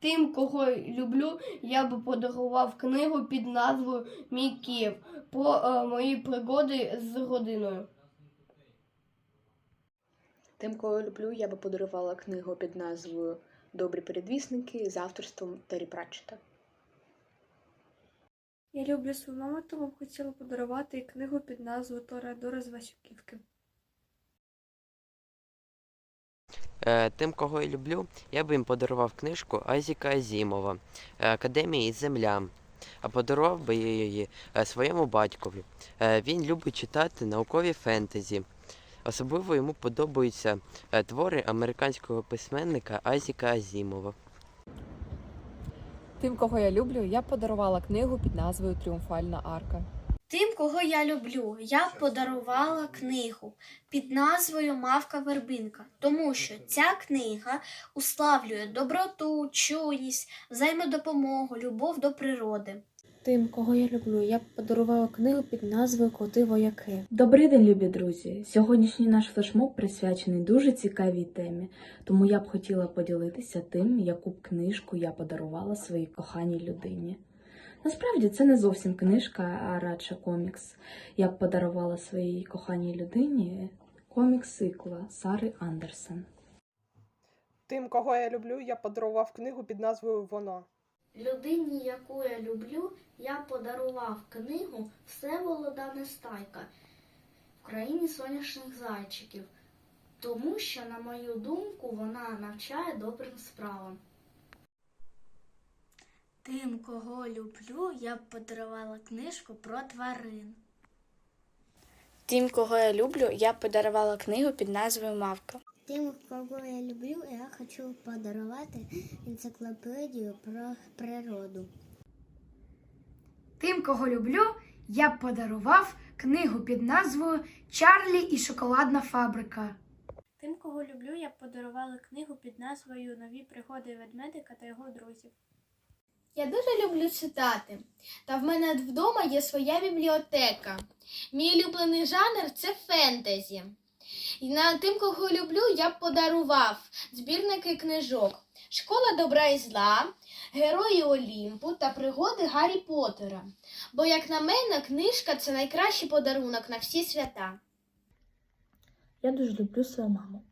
Тим, кого люблю, я би подарував книгу під назвою Мій Київ про е, мої пригоди з родиною. Тим, кого люблю, я би подарувала книгу під назвою Добрі передвісники з авторством Террі Пратчета. Я люблю свою маму, тому б хотіла подарувати книгу під назвою Торадора з Васюківки. Е, Тим, кого я люблю, я би їм подарував книжку Азіка Азімова е, Академії Земля. А подарував би її е, своєму батькові. Він любить читати наукові фентезі. Особливо йому подобаються твори американського письменника Азіка Азімова. Тим, кого я люблю, я подарувала книгу під назвою Тріумфальна арка. Тим, кого я люблю, я б подарувала книгу під назвою Мавка Вербинка, тому що ця книга уславлює доброту, чуйність, взаємодопомогу, любов до природи. Тим, кого я люблю, я б подарувала книгу під назвою Коти вояки. Добрий день, любі друзі! Сьогоднішній наш флешмоб присвячений дуже цікавій темі, тому я б хотіла поділитися тим, яку б книжку я подарувала своїй коханій людині. Насправді це не зовсім книжка, а радше комікс. Я б подарувала своїй коханій людині комікс цикла Сари Андерсен. Тим, кого я люблю, я подарував книгу під назвою Вона. Людині, яку я люблю, я подарував книгу Всеволода Нестайка в країні сонячних зайчиків, тому що, на мою думку, вона навчає добрим справам. Тим, кого люблю, я б подарувала книжку про тварин. Тим, кого я люблю, я подарувала книгу під назвою Мавка. Тим, кого я люблю, я хочу подарувати енциклопедію про природу. Тим, кого люблю, я б подарував книгу під назвою Чарлі і шоколадна фабрика. Тим, кого люблю, я б подарувала книгу під назвою Нові пригоди ведмедика та його друзів. Я дуже люблю читати, та в мене вдома є своя бібліотека. Мій улюблений жанр це фентезі. І на тим, кого люблю, я б подарував збірники книжок Школа добра і зла, Герої Олімпу та пригоди Гаррі Поттера. Бо, як на мене, книжка це найкращий подарунок на всі свята. Я дуже люблю свою маму.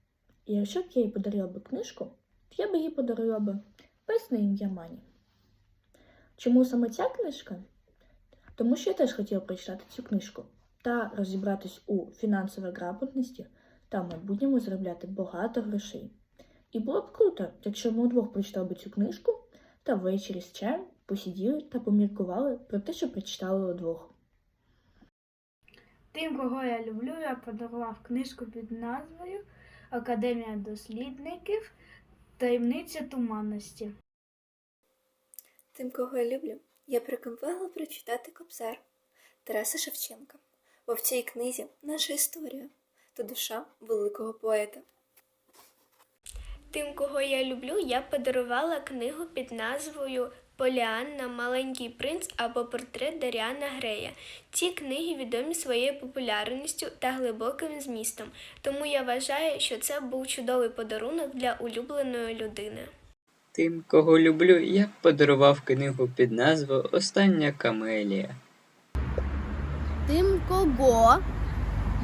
І якщо б я їй подарила би книжку, то я би їй подарила би песне ім'я Мані. Чому саме ця книжка? Тому що я теж хотіла прочитати цю книжку та розібратись у фінансовій грамотності та майбутньому заробляти багато грошей. І було б круто, якщо ми удвох прочитали би цю книжку та ввечері з чаєм посиділи та поміркували про те, що прочитали удвох. Тим, кого я люблю, я подарував книжку під назвою Академія дослідників Таємниця туманності. Тим, кого я люблю, я прикомпела прочитати Кобзар Тараса Шевченка, бо в цій книзі наша історія та душа великого поета. Тим, кого я люблю, я подарувала книгу під назвою Поліанна, Маленький принц або портрет Даріана Грея. Ці книги відомі своєю популярністю та глибоким змістом, тому я вважаю, що це був чудовий подарунок для улюбленої людини. Тим, кого люблю, я б подарував книгу під назвою Остання камелія. Тим, кого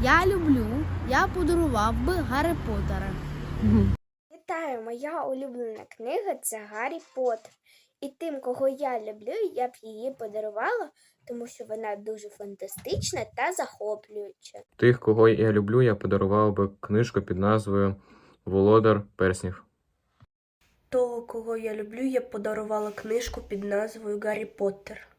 я люблю, я подарував би Гаррі Поттера. Вітаю, моя улюблена книга це Гаррі Поттер. І тим, кого я люблю, я б її подарувала, тому що вона дуже фантастична та захоплююча. Тих, кого я люблю, я подарував би книжку під назвою Володар перснів. Того, кого я люблю, я подарувала книжку під назвою Гаррі Поттер.